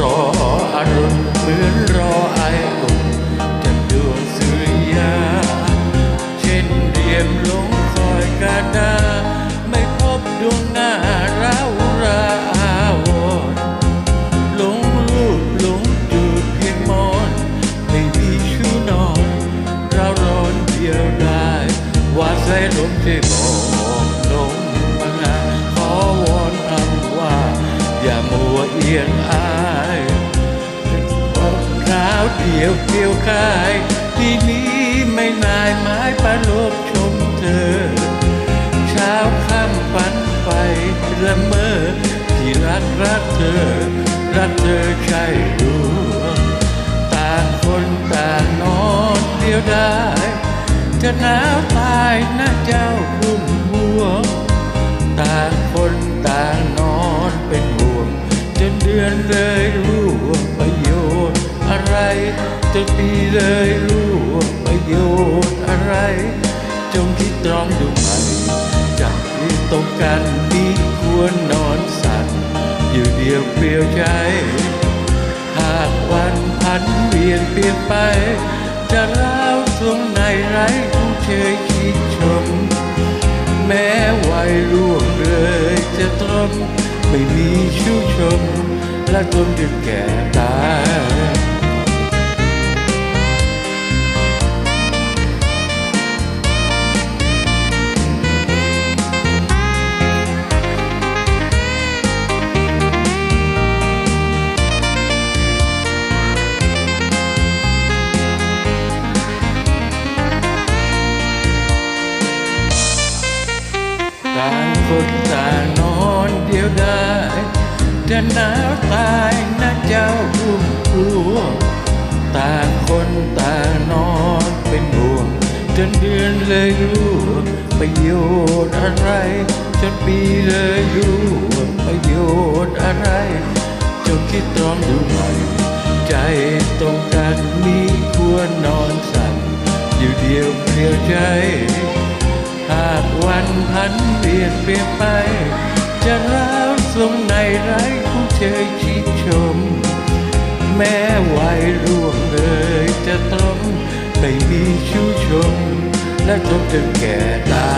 รออารมณ์เหมือนรอไออุ่นจากดวงสุริยา เช่นเรียมลงคอยกาดาไม่พบดวงหน้าเราราอวรหลงรูปหลงดูเพียงมอน ไม่มีชูนอน เรารอนเดียวได้ว่าใจลมเทมอ เดียวเกี่ยวกายที่นี้ไม่นายไม้ประโลบชมเธอ เช้าค่ำฝันไปละเมอที่รักรักเธอ รักเธอใช่ดวงต่างคนต่างนอนเดียวได้จะหนาวตายนะเจ้า จนปีเลยรู้ว่าประโยชน์อะไร จงคิดตรองดูใหม่จากที่ตรงกันนี้ควรนอนสั่นอยู่เดียวเปลี่ยวใจ หากวันพันเปลี่ยนเปลี่ยนไป จะเล่าทรงไหนไรผู้เชยคิดชม แม้วัยร่วงเลยจะตรมไม่มีชู้ชม และจนดึกแก่ตาย นต่างนอนเดียวได้จะหนาวตายนะเจ้าพุ่มพวงต่างคนต่างนอนเป็นห่วงจนเดือนเลยรู้ประโยชน์อะไร จนปีเลยรู้ประโยชน์อะไรจงคิดตรองดูใหม่ใจตรงกันนี้ควรนอนสั่นอยู่เดียวเพียวใจ หากวันพันเปลี่ยนเปลี่ยนไป จะร้าวสรงในไรผู้เชยชิดชม แม้วัยร่วงเลยจะต้องไม่มีชู้ชม และจนจนแก่ตา